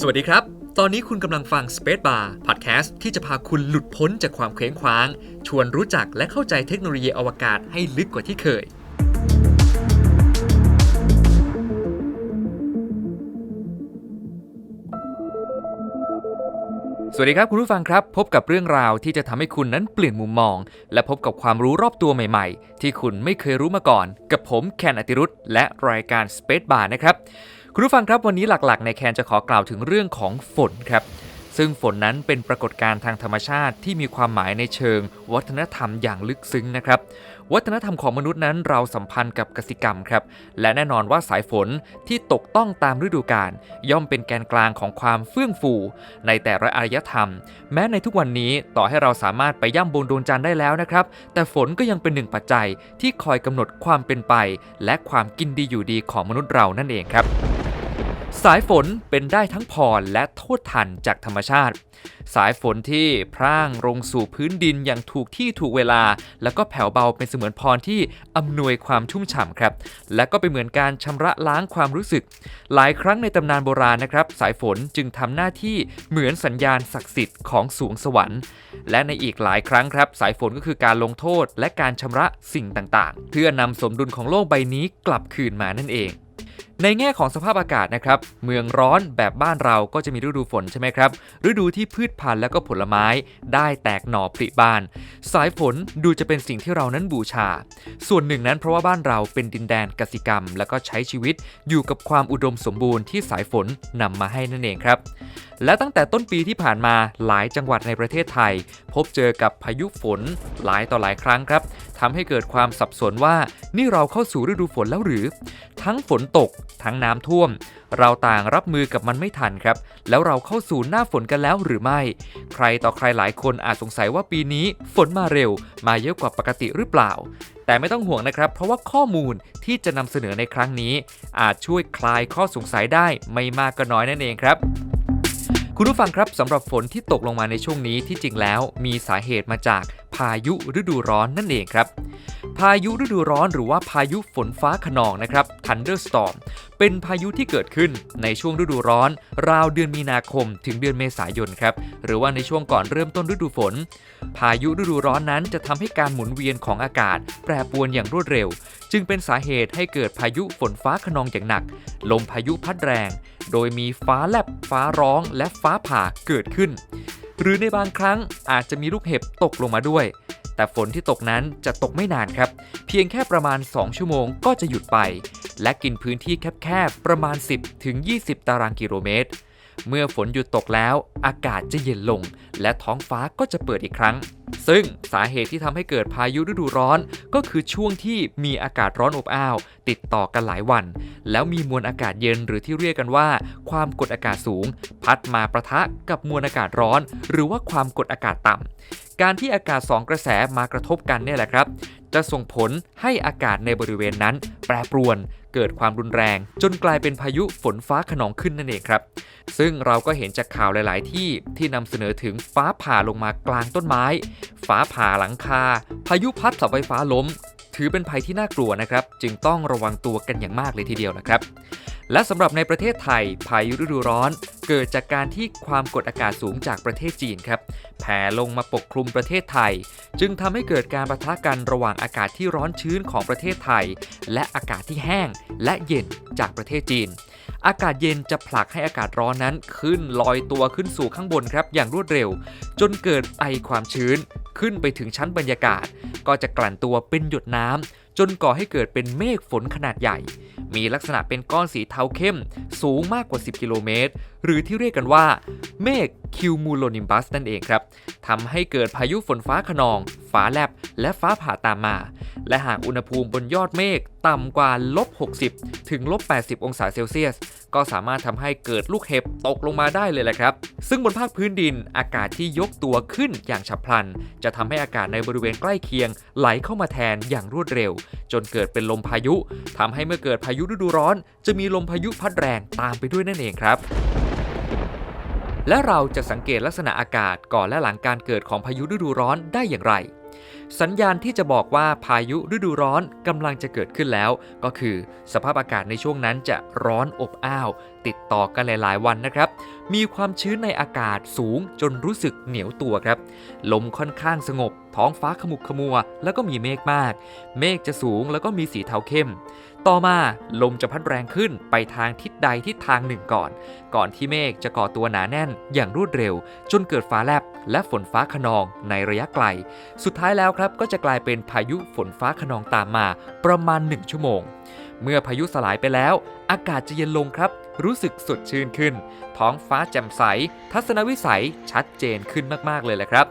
สวัสดีครับ ตอนนี้คุณกำลังฟัง Space Bar Podcast ที่จะพาคุณหลุดพ้นจากความเคว้งคว้าง ชวนรู้จักและเข้าใจเทคโนโลยีอวกาศให้ลึกกว่าที่เคย สวัสดีครับคุณผู้ฟังครับ พบกับเรื่องราวที่จะทำให้คุณนั้นเปลี่ยนมุมมอง และพบกับความรู้รอบตัวใหม่ๆ ที่คุณไม่เคยรู้มาก่อน กับผมแคนอติรุธและรายการ Space Bar นะครับ คุณผู้ฟังครับวันนี้หลักๆ ในแคนจะขอกล่าวถึงเรื่องของฝนครับซึ่งฝนนั้นเป็นปรากฏการณ์ทางธรรมชาติที่มีความหมายในเชิง วัฒนธรรมอย่างลึกซึ้งนะครับ วัฒนธรรมของมนุษย์นั้นเราสัมพันธ์กับกสิกรรมครับ และแน่นอนว่าสายฝนที่ตกต้องตามฤดูกาลย่อมเป็นแกนกลางของความเฟื่องฟู ในแต่ละอารยธรรม แม้ในทุกวันนี้ต่อให้เราสามารถไปย่ำบนดวงจันทร์ได้แล้วนะครับ แต่ฝนก็ยังเป็นหนึ่งปัจจัยที่คอยกำหนดความเป็นไป และความกินดีอยู่ดีของมนุษย์เรานั่นเองครับ สายฝนเป็นได้ทั้งพรและโทษทันจากธรรมชาติ สายฝนที่พร่างลงสู่พื้นดินอย่างถูกที่ถูกเวลา แล้วก็แผ่วเบาเป็นเสมือนพรที่อำนวยความชุ่มฉ่ำครับ และก็เป็นเหมือนการชำระล้างความรู้สึก หลายครั้งในตำนานโบราณนะครับ สายฝนจึงทำหน้าที่เหมือนสัญญาณศักดิ์สิทธิ์ของสวงสวรรค์ และในอีกหลายครั้งครับ สายฝนก็คือการลงโทษและการชำระสิ่งต่างๆ เพื่อนำสมดุลของโลกใบนี้กลับคืนมานั่นเอง ในแง่ของสภาพอากาศนะครับ เมืองร้อนแบบบ้านเราก็จะมีฤดูฝนใช่ไหมครับ ฤดูที่พืชพันธุ์และก็ผลไม้ได้แตกหน่อผลิบาน สายฝนดูจะเป็นสิ่งที่เรานั้นบูชา ส่วนหนึ่งนั้นเพราะว่าบ้านเราเป็นดินแดนกสิกรรม แล้วก็ใช้ชีวิตอยู่กับความอุดมสมบูรณ์ที่สายฝนนำมาให้นั่นเองครับ และตั้งแต่ต้นปีที่ผ่านมาหลายจังหวัดในประเทศไทย พบเจอกับพายุฝนหลายต่อหลายครั้งครับ ทำให้เกิดความสับสนว่านี่เราเข้าสู่ฤดูฝนแล้วหรือ ทั้งฝนตก ทั้งน้ำท่วม เราต่างรับมือกับมันไม่ทันครับ แล้วเราเข้าสู่หน้าฝนกันแล้วหรือไม่ ใครต่อใครหลายคนอาจสงสัยว่าปีนี้ฝนมาเร็ว มาเยอะกว่าปกติหรือเปล่า แต่ไม่ต้องห่วงนะครับ เพราะว่าข้อมูลที่จะนำเสนอในครั้งนี้ อาจช่วยคลายข้อสงสัยได้ไม่มากก็น้อยนั่นเองครับ คุณผู้ฟังครับสำหรับฝนที่ตกลงมาในช่วงนี้ที่จริงแล้วมีสาเหตุมาจากพายุฤดูร้อนนั่นเองครับ พายุฤดูร้อนหรือว่าพายุฝนฟ้าขนองนะครับ thunderstorm เป็นพายุที่เกิดขึ้นในช่วงฤดูร้อน ราวเดือนมีนาคม ถึงเดือนเมษายนครับหรือว่าในช่วงก่อนเริ่มต้นฤดูฝน พายุฤดูร้อนนั้นจะทำให้การหมุนเวียนของอากาศ แปรปรวนอย่างรวดเร็ว จึงเป็นสาเหตุให้เกิดพายุฝนฟ้าขนองอย่างหนัก ลมพายุพัดแรง โดยมีฟ้าแลบ ฟ้าร้อง และฟ้าผ่าเกิดขึ้น หรือในบางครั้งอาจจะมีลูกเห็บตกลงมาด้วย แต่ฝนที่ตกนั้นจะตกไม่นานครับ เพียงแค่ประมาณ 2 ชั่วโมงก็จะหยุดไป และกินพื้นที่แคบๆ ประมาณ 10 ถึง 20 ตารางกิโลเมตร เมื่อฝนหยุดตกแล้ว อากาศจะเย็นลง และท้องฟ้าก็จะเปิดอีกครั้ง ซึ่งสาเหตุที่ทำให้เกิดพายุฤดูร้อน ก็คือช่วงที่มีอากาศร้อนอบอ้าว ติดต่อกันหลายวัน แล้วมีมวลอากาศเย็นหรือที่เรียกกันว่า ความกดอากาศสูง พัดมาประทะกับมวลอากาศร้อน หรือว่าความกดอากาศต่ำการที่อากาศสองกระแสมากระทบกันเนี่ยแหละครับ จะส่งผลให้อากาศในบริเวณนั้น แปรปรวน เกิดความรุนแรง จนกลายเป็นพายุฝนฟ้าขนองขึ้นนั่นเองครับ ซึ่งเราก็เห็นจากข่าวหลาย ๆ ที่ที่นำเสนอถึงฟ้าผ่าลงมากลางต้นไม้ฟ้าผ่าหลังคา พายุพัดเสาไฟฟ้าล้ม ถือเป็นภัยที่น่ากลัวนะครับ จึงต้องระวังตัวกันอย่างมากเลยทีเดียวนะครับ และสำหรับในประเทศไทยพายุฤดูร้อน เกิดจากการที่ความกดอากาศสูงจากประเทศจีนครับแผ่ลงมาปกคลุมประเทศไทย จึงทำให้เกิดการประทะกันระหว่างอากาศที่ร้อนชื้นของประเทศไทย และอากาศที่แห้งและเย็นจากประเทศจีน อากาศเย็นจะผลักให้อากาศร้อนนั้นขึ้นลอยตัวขึ้นสู่ข้างบนครับ อย่างรวดเร็ว จนเกิดไอความชื้น ขึ้นไปถึงชั้นบรรยากาศ ก็จะกลั่นตัวเป็นหยดน้ำจนก่อให้เกิดเป็นเมฆฝนขนาดใหญ่ มีลักษณะเป็นก้อนสีเทาเข้ม สูงมากกว่า 10 กิโลเมตร หรือที่เรียกกันว่าเมฆคิวมูโลนิมบัสนั่นเองครับทำให้เกิดพายุฝนฟ้าขนอง ฟ้าแลบ และฟ้าผ่าตามมา และหากอุณหภูมิบนยอดเมฆต่ำกว่าลบ 60 ถึงลบ 80 องศาเซลเซียส ก็สามารถทำให้เกิดลูกเห็บตกลงมาได้เลยแหละครับ ซึ่งบนภาคพื้นดินอากาศที่ยกตัวขึ้นอย่างฉับพลัน จะทำให้อากาศในบริเวณใกล้เคียง ไหลเข้ามาแทนอย่างรวดเร็ว จนเกิดเป็นลมพายุทำให้เมื่อเกิดพายุฤดูร้อน จะมีลมพายุพัดแรงตามไปด้วยนั่นเองครับ และเราจะสังเกตลักษณะอากาศก่อนและหลังการเกิดของพายุฤดูร้อนได้อย่างไร สัญญาณที่จะบอกว่าพายุฤดูร้อนกำลังจะเกิดขึ้นแล้ว ก็คือสภาพอากาศในช่วงนั้นจะร้อนอบอ้าว ติดต่อกันหลาย ๆ วันนะครับ มีความชื้นในอากาศสูงจนรู้สึกเหนียวตัวครับ ลมค่อนข้างสงบ ท้องฟ้าขมุกขมัว แล้วก็มีเมฆมาก เมฆจะสูงแล้วก็มีสีเทาเข้ม ต่อมาลมจะพัดแรงขึ้นไปทางทิศใดทิศทางหนึ่งก่อน ก่อนที่เมฆจะก่อตัวหนาแน่นอย่างรวดเร็ว จนเกิดฟ้าแลบและฝนฟ้าขนองในระยะไกล สุดท้ายแล้วครับก็จะกลายเป็นพายุฝนฟ้าขนองตามมาประมาณ 1 ชั่วโมง เมื่อพายุสลายไปแล้ว อากาศจะเย็นลงครับ รู้สึกสดชื่นขึ้น ท้องฟ้าแจ่มใส ทัศนวิสัยชัดเจนขึ้นมากๆเลยแหละครับ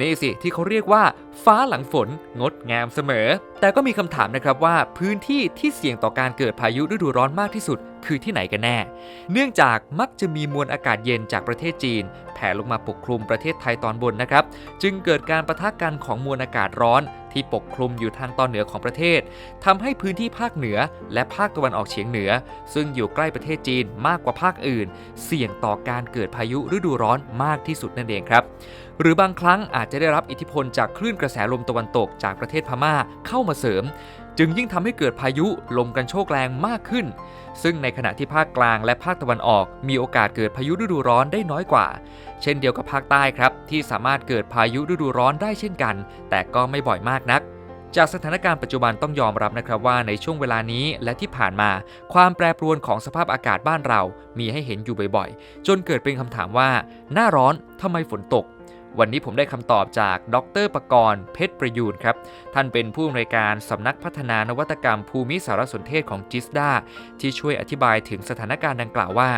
นี่สิที่เขาเรียกว่า ฟ้าหลังฝนงดงามเสมอ แต่ก็มีคำถามนะครับว่าพื้นที่ที่เสี่ยงต่อการเกิดพายุฤดูร้อนมากที่สุดคือที่ไหนกันแน่ เนื่องจากมักจะมีมวลอากาศเย็นจากประเทศจีน แผ่ลงมาปกคลุมประเทศไทยตอนบนนะครับ จึงเกิดการประทะกันของมวลอากาศร้อน ที่ปกคลุมอยู่ทางตอนเหนือของประเทศทำให้พื้นที่ภาคเหนือและภาคตะวันออกเฉียงเหนือ ซึ่งอยู่ใกล้ประเทศจีนมากกว่าภาคอื่น เสี่ยงต่อการเกิดพายุฤดูร้อนมากที่สุดนั่นเองครับ หรือบางครั้งอาจจะได้รับอิทธิพลจากคลื่นกระแสลมตะวันตกจากประเทศพม่าเข้ามาเสริม จึงยิ่งทำให้เกิดพายุลมกันโชกแรงมากขึ้น ซึ่งในขณะที่ภาคกลางและภาคตะวันออก มีโอกาสเกิดพายุฤดูร้อนได้น้อยกว่า เช่นเดียวกับภาคใต้ครับ ที่สามารถเกิดพายุฤดูร้อนได้เช่นกัน แต่ก็ไม่บ่อยมากนักจากสถานการณ์ปัจจุบันต้องยอมรับนะครับว่าในช่วงเวลานี้และที่ผ่านมา ความแปรปรวนของสภาพอากาศบ้านเรา มีให้เห็นอยู่บ่อยๆ จนเกิดเป็นคำถามว่า หน้าร้อนทำไมฝนตก วันนี้ผมได้คำตอบจากดรประกรณ์เพชรประยูนครับ ท่านเป็นผู้อำนวยการสำนักพัฒนานวัตกรรมภูมิสารสนเทศของจิสดาที่ช่วยอธิบายถึงสถานการณ์ดังกล่าวว่า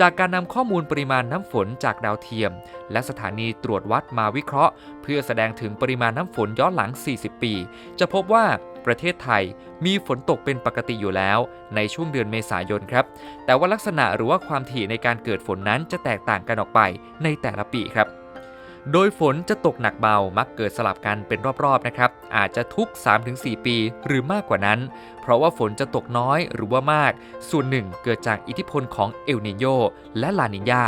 จากการนำข้อมูลปริมาณน้ำฝนจากดาวเทียม และสถานีตรวจวัดมาวิเคราะห์ เพื่อแสดงถึงปริมาณน้ำฝนย้อนหลัง 40 ปี จะพบว่าประเทศไทยมีฝนตกเป็นปกติอยู่แล้ว ในช่วงเดือนเมษายนครับ แต่ว่าลักษณะหรือว่าความถี่ในการเกิดฝนนั้นจะแตกต่างกันออกไปในแต่ละปีครับ โดยฝนจะตกหนักเบามักเกิดสลับกันเป็นรอบๆนะครับ อาจจะทุก 3-4 ปีหรือมากกว่านั้น เพราะว่าฝนจะตกน้อยหรือว่ามาก ส่วนหนึ่งเกิดจากอิทธิพลของเอลนิโยและลานินยา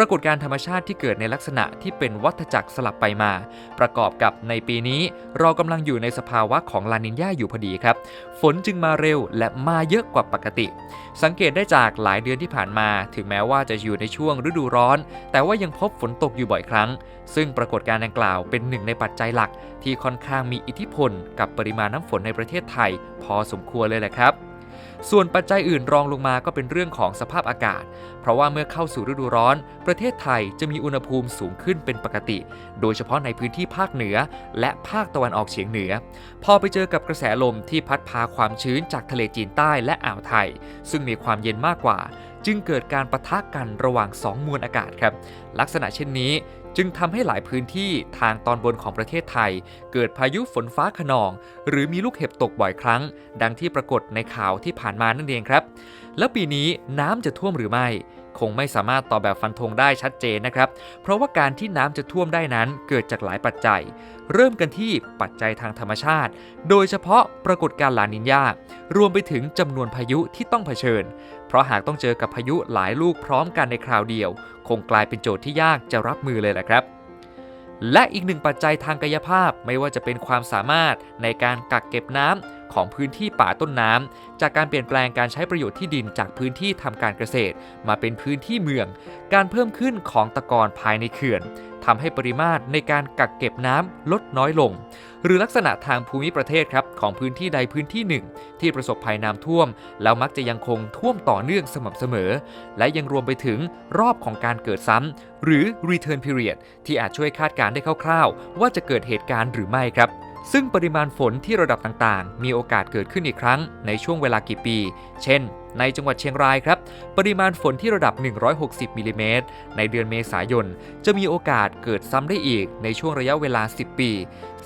ปรากฏการธรรมชาติที่เกิดในลักษณะที่เป็นวัฏจักรสลับไปมา ประกอบกับในปีนี้เรากำลังอยู่ในสภาวะของลานินยาอยู่พอดีครับ ฝนจึงมาเร็วและมาเยอะกว่าปกติ สังเกตได้จากหลายเดือนที่ผ่านมา ถึงแม้ว่าจะอยู่ในช่วงฤดูร้อน แต่ว่ายังพบฝนตกอยู่บ่อยครั้ง ซึ่งปรากฏการณ์ดังกล่าวเป็นหนึ่งในปัจจัยหลัก ที่ค่อนข้างมีอิทธิพล กับปริมาณน้ำฝนในประเทศไทย พอสมควรเลยแหละครับ ส่วนปัจจัยอื่นรองลงมาก็เป็นเรื่องของสภาพอากาศ เพราะว่าเมื่อเข้าสู่ฤดูร้อน ประเทศไทยจะมีอุณหภูมิสูงขึ้นเป็นปกติ โดยเฉพาะในพื้นที่ภาคเหนือ และภาคตะวันออกเฉียงเหนือ พอไปเจอกับกระแสลมที่พัดพาความชื้นจากทะเลจีนใต้และอ่าวไทย ซึ่งมีความเย็นมากกว่า จึงเกิดการประทะกันระหว่างสองมวลอากาศครับ ลักษณะเช่นนี้ จึงทำให้หลายพื้นที่ทางตอนบนของประเทศไทย เกิดพายุฝนฟ้าขนอง หรือมีลูกเห็บตกบ่อยครั้ง ดังที่ปรากฏในข่าวที่ผ่านมานั่นเองครับ แล้วปีนี้น้ำจะท่วมหรือไม่ คงไม่สามารถตอบแบบฟันธงได้ชัดเจนนะครับ เพราะว่าการที่น้ำจะท่วมได้นั้นเกิดจากหลายปัจจัย เริ่มกันที่ปัจจัยทางธรรมชาติ โดยเฉพาะปรากฏการณ์ลานินยารวมไปถึงจำนวนพายุที่ต้องเผชิญ เพราะหากต้องเจอกับพายุหลายลูกพร้อมกันในคราวเดียว คงกลายเป็นโจทย์ที่ยากจะรับมือเลยแหละครับและอีกหนึ่งปัจจัยทางกายภาพไม่ว่าจะเป็นความสามารถในการกักเก็บน้ำ ของพื้นที่ป่าต้นน้ำจากการเปลี่ยนแปลงการใช้ประโยชน์ที่ดินจากพื้นที่ทำการเกษตร มาเป็นพื้นที่เมือง การเพิ่มขึ้นของตะกอนภายในเขื่อนทำให้ปริมาตรในการกักเก็บน้ำลดน้อยลง หรือลักษณะทางภูมิประเทศครับของพื้นที่ใดพื้นที่หนึ่ง ที่ประสบภัยน้ำท่วม แล้วมักจะยังคงท่วมต่อเนื่องสม่ำเสมอ และยังรวมไปถึงรอบของการเกิดซ้ำหรือ return period ที่อาจช่วยคาดการณ์ได้คร่าวๆ ว่าจะเกิดเหตุการณ์หรือไม่ครับ ซึ่งปริมาณฝนที่ระดับต่างๆ มีโอกาสเกิดขึ้นอีกครั้งในช่วงเวลากี่ปี เช่น ในจังหวัดเชียงรายครับ ปริมาณฝนที่ระดับ 160มิลลิเมตรในเดือนเมษายน จะมีโอกาสเกิดซ้ำได้อีกในช่วงระยะเวลา 10 ปี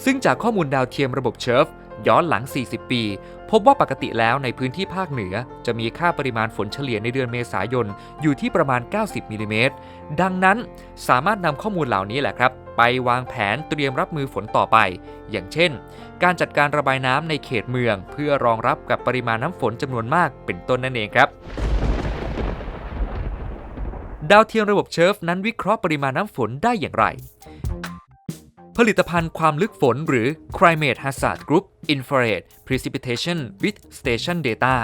ซึ่งจากข้อมูลดาวเทียมระบบเชิร์ฟ ย้อนหลัง 40 ปี พบว่าปกติแล้วในพื้นที่ภาคเหนือ จะมีค่าปริมาณฝนเฉลี่ยในเดือนเมษายนอยู่ที่ประมาณ 90มิลลิเมตรดังนั้นสามารถนำข้อมูลเหล่านี้แหละครับ ไปวางแผนเตรียมรับมือฝนต่อไป อย่างเช่น การจัดการระบายน้ำในเขตเมือง เพื่อรองรับกับปริมาณน้ำฝนจำนวนมากเป็นต้นนั่นเองครับดาวเทียมระบบเชิฟนั้นวิเคราะห์ปริมาณน้ำฝนได้อย่างไร ผลิตภัณฑ์ความลึกฝนหรือ Climate Hazard Group Infrared Precipitation with Station Data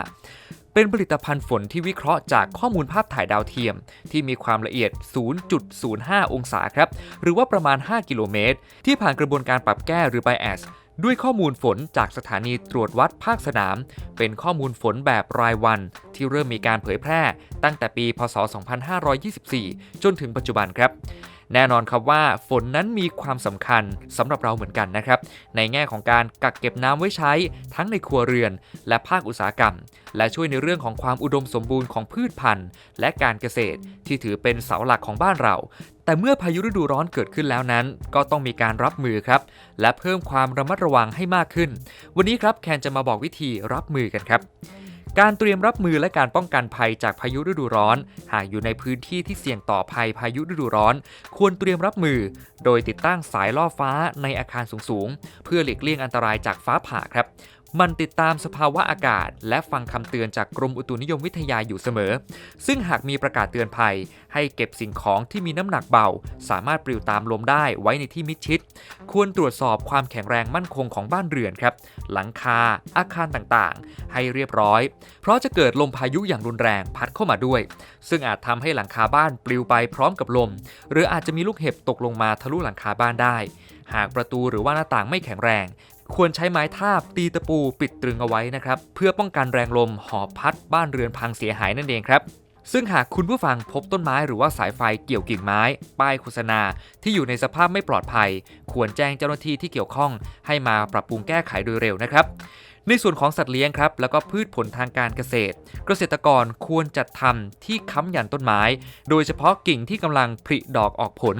เป็นผลิตภัณฑ์ฝนที่วิเคราะห์จากข้อมูลภาพถ่ายดาวเทียม ที่มีความละเอียด 0.05 องศาครับ หรือว่าประมาณ 5 กิโลเมตร ที่ผ่านกระบวนการปรับแก้หรือ bias ด้วยข้อมูลฝนจากสถานีตรวจวัดภาคสนาม เป็นข้อมูลฝนแบบรายวัน ที่เริ่มมีการเผยแพร่ ตั้งแต่ปี พศ 2524 จนถึงปัจจุบันครับ แน่นอนครับว่าฝนนั้นมีความสำคัญสำหรับเราเหมือนกันนะครับ ในแง่ของการกักเก็บน้ำไว้ใช้ทั้งในครัวเรือน และภาคอุตสาหกรรม และช่วยในเรื่องของความอุดมสมบูรณ์ของพืชพันธุ์ และการเกษตรที่ถือเป็นเสาหลักของบ้านเราแต่เมื่อพายุฤดูร้อนเกิดขึ้นแล้วนั้น ก็ต้องมีการรับมือครับ และเพิ่มความระมัดระวังให้มากขึ้น วันนี้ครับแคนจะมาบอกวิธีรับมือกันครับ การเตรียมรับมือและการป้องกันภัยจากพายุฤดูร้อน หากอยู่ในพื้นที่ที่เสี่ยงต่อภัยพายุฤดูร้อน ควรเตรียมรับมือ โดยติดตั้งสายล่อฟ้าในอาคารสูงๆ เพื่อหลีกเลี่ยงอันตรายจากฟ้าผ่าครับ มันติดตามสภาวะอากาศ และฟังคำเตือนจากกรมอุตุนิยมวิทยาอยู่เสมอ ซึ่งหากมีประกาศเตือนภัย ให้เก็บสิ่งของที่มีน้ำหนักเบา สามารถปลิวตามลมได้ไว้ในที่มิดชิด ควรตรวจสอบความแข็งแรงมั่นคงของบ้านเรือนครับ หลังคา อาคารต่างๆ ให้เรียบร้อย เพราะจะเกิดลมพายุอย่างรุนแรงพัดเข้ามาด้วย ซึ่งอาจทำให้หลังคาบ้านปลิวไปพร้อมกับลม หรืออาจจะมีลูกเห็บตกลงมาทะลุหลังคาบ้านได้ หากประตูหรือว่าหน้าต่างไม่แข็งแรง ควรใช้ไม้ทาบตีตะปูปิดตรึงเอาไว้นะครับเพื่อป้องกันแรงลมหอบพัดบ้านเรือนพังเสียหายนั่นเองครับซึ่งหากคุณผู้ฟังพบต้นไม้หรือว่าสายไฟเกี่ยวกิ่งไม้ ป้ายโฆษณา ที่อยู่ในสภาพไม่ปลอดภัย ควรแจ้งเจ้าหน้าที่ที่เกี่ยวข้อง ให้มาปรับปรุงแก้ไขโดยเร็วนะครับ ในส่วนของสัตว์เลี้ยงครับแล้วก็พืชผลทางการเกษตร เกษตรกรควรจัดทำที่ค้ำยันต้นไม้ โดยเฉพาะกิ่งที่กำลังผลิดอกออกผล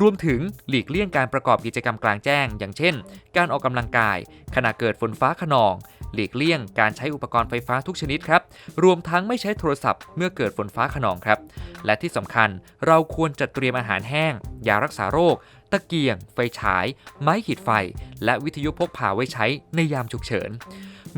รวมถึงหลีกเลี่ยงการประกอบกิจกรรมกลางแจ้ง อย่างเช่น การออกกำลังกาย ขณะเกิดฝนฟ้าขนอง หลีกเลี่ยงการใช้อุปกรณ์ไฟฟ้าทุกชนิดครับ รวมทั้งไม่ใช้โทรศัพท์เมื่อเกิดฝนฟ้าขนองครับ และที่สำคัญเราควรจัดเตรียมอาหารแห้ง ยารักษาโรคตะเกียง ไฟฉาย ไม้ขีดไฟ และวิทยุพกพาไว้ใช้ในยามฉุกเฉิน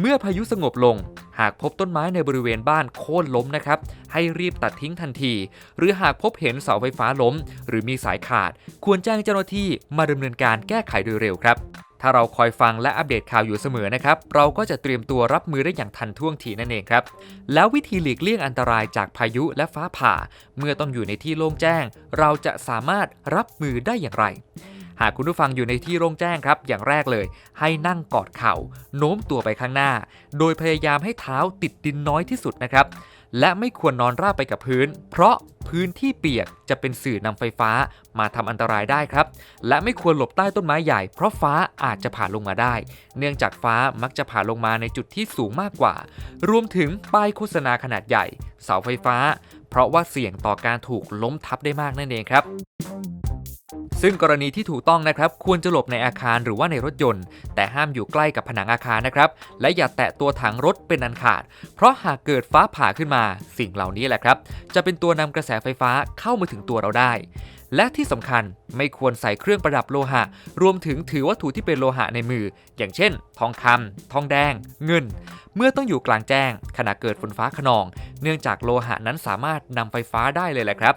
เมื่อพายุสงบลง หากพบต้นไม้ในบริเวณบ้านโค่นล้มนะครับ ให้รีบตัดทิ้งทันที หรือหากพบเห็นเสาไฟฟ้าล้ม หรือมีสายขาด ควรแจ้งเจ้าหน้าที่มาดำเนินการแก้ไขโดยเร็วครับ ถ้าเราคอยฟังและอัปเดตข่าวอยู่เสมอนะครับ เราก็จะเตรียมตัวรับมือได้อย่างทันท่วงทีนั่นเองครับ แล้ววิธีหลีกเลี่ยงอันตรายจากพายุและฟ้าผ่า เมื่อต้องอยู่ในที่โล่งแจ้ง เราจะสามารถรับมือได้อย่างไร หากคุณผู้ฟังอยู่ในที่โล่งแจ้งครับ อย่างแรกเลย ให้นั่งกอดเข่า โน้มตัวไปข้างหน้า โดยพยายามให้เท้าติดดินน้อยที่สุดนะครับ และไม่ควรนอนราบไปกับพื้น เพราะพื้นที่เปียกจะเป็นสื่อนำไฟฟ้ามาทำอันตรายได้ครับ และไม่ควรหลบใต้ต้นไม้ใหญ่ เพราะฟ้าอาจจะผ่าลงมาได้ เนื่องจากฟ้ามักจะผ่าลงมาในจุดที่สูงมากกว่า รวมถึงป้ายโฆษณาขนาดใหญ่ เสาไฟฟ้า เพราะว่าเสี่ยงต่อการถูกล้มทับได้มากนั่นเองครับ ซึ่งกรณีที่ถูกต้องนะครับควรจะหลบในอาคารหรือว่าในรถยนต์ แต่ห้ามอยู่ใกล้กับผนังอาคารนะครับ และอย่าแตะตัวถังรถเป็นอันขาด เพราะหากเกิดฟ้าผ่าขึ้นมา สิ่งเหล่านี้แหละครับ จะเป็นตัวนำกระแสไฟฟ้าเข้ามาถึงตัวเราได้ และที่สำคัญไม่ควรใส่เครื่องประดับโลหะ รวมถึงถือวัตถุที่เป็นโลหะในมือ อย่างเช่น ทองคำทองแดง เงิน เมื่อต้องอยู่กลางแจ้ง ขณะเกิดฝนฟ้าขนอง เนื่องจากโลหะนั้นสามารถนำไฟฟ้าได้เลยแหละครับ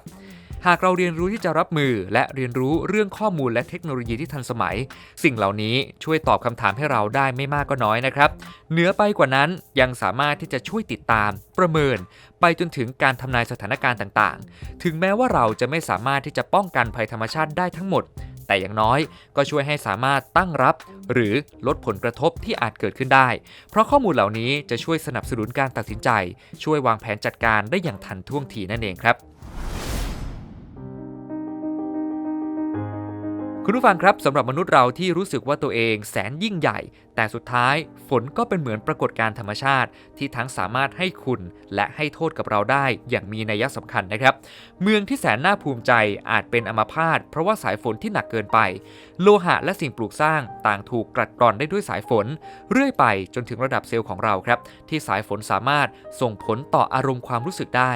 หากเราเรียนรู้ที่จะรับมือ และเรียนรู้เรื่องข้อมูลและเทคโนโลยีที่ทันสมัย สิ่งเหล่านี้ช่วยตอบคำถามให้เราได้ไม่มากก็น้อยนะครับ เหนือไปกว่านั้นยังสามารถที่จะช่วยติดตาม ประเมิน ไปจนถึงการทำนายสถานการณ์ต่างๆ ถึงแม้ว่าเราจะไม่สามารถที่จะป้องกันภัยธรรมชาติได้ทั้งหมด แต่อย่างน้อยก็ช่วยให้สามารถตั้งรับ หรือลดผลกระทบที่อาจเกิดขึ้นได้ เพราะข้อมูลเหล่านี้จะช่วยสนับสนุนการตัดสินใจ ช่วยวางแผนจัดการได้อย่างทันท่วงทีนั่นเองครับ คุณผู้ฟังครับสำหรับมนุษย์เราที่รู้สึกว่าตัวเองแสนยิ่งใหญ่ แต่สุดท้ายฝนก็เป็นเหมือนปรากฏการธรรมชาติ ที่ทั้งสามารถให้คุณและให้โทษกับเราได้อย่างมีนัยสำคัญนะครับ เมืองที่แสนน่าภูมิใจอาจเป็นอัมพาตเพราะว่าสายฝนที่หนักเกินไป โลหะและสิ่งปลูกสร้างต่างถูกกรัดกร่อนได้ด้วยสายฝน เรื่อยไปจนถึงระดับเซลล์ของเราครับ ที่สายฝนสามารถส่งผลต่ออารมณ์ความรู้สึกได้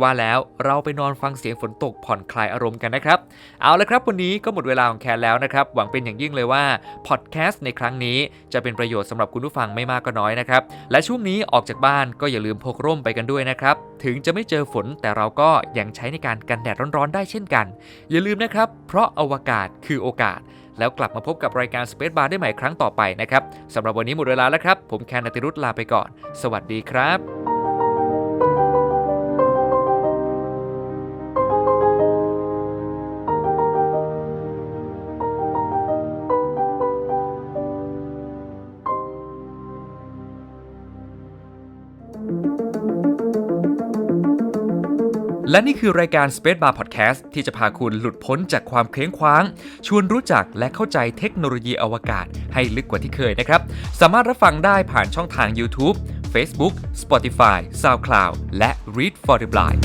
ว่าแล้วเราไปนอนฟังเสียงฝนตกผ่อนคลายอารมณ์กันนะครับ เอาละครับวันนี้ก็หมดเวลาของแคนแล้วนะครับ หวังเป็นอย่างยิ่งเลยว่าพอดแคสต์ในครั้งนี้จะเป็นประโยชน์สำหรับคุณผู้ฟังไม่มากก็น้อยนะครับ และช่วงนี้ออกจากบ้านก็อย่าลืมพกร่มไปกันด้วยนะครับ ถึงจะไม่เจอฝนแต่เราก็ยังใช้ในการกันแดดร้อนๆได้เช่นกัน อย่าลืมนะครับ เพราะอวกาศคือโอกาสแล้วกลับมาพบกับรายการ Space Bar ได้ใหม่ครั้งต่อไปนะครับสำหรับวันนี้หมดเวลาแล้วครับ ผมแคนอติรุธลาไปก่อน สวัสดีครับ และนี่คือรายการ Space Bar Podcast ที่จะพาคุณหลุดพ้นจากความเคว้งคว้าง ชวนรู้จักและเข้าใจเทคโนโลยีอวกาศให้ลึกกว่าที่เคยนะครับ สามารถรับฟังได้ผ่านช่องทาง YouTube Facebook Spotify SoundCloud และ Read for the Blind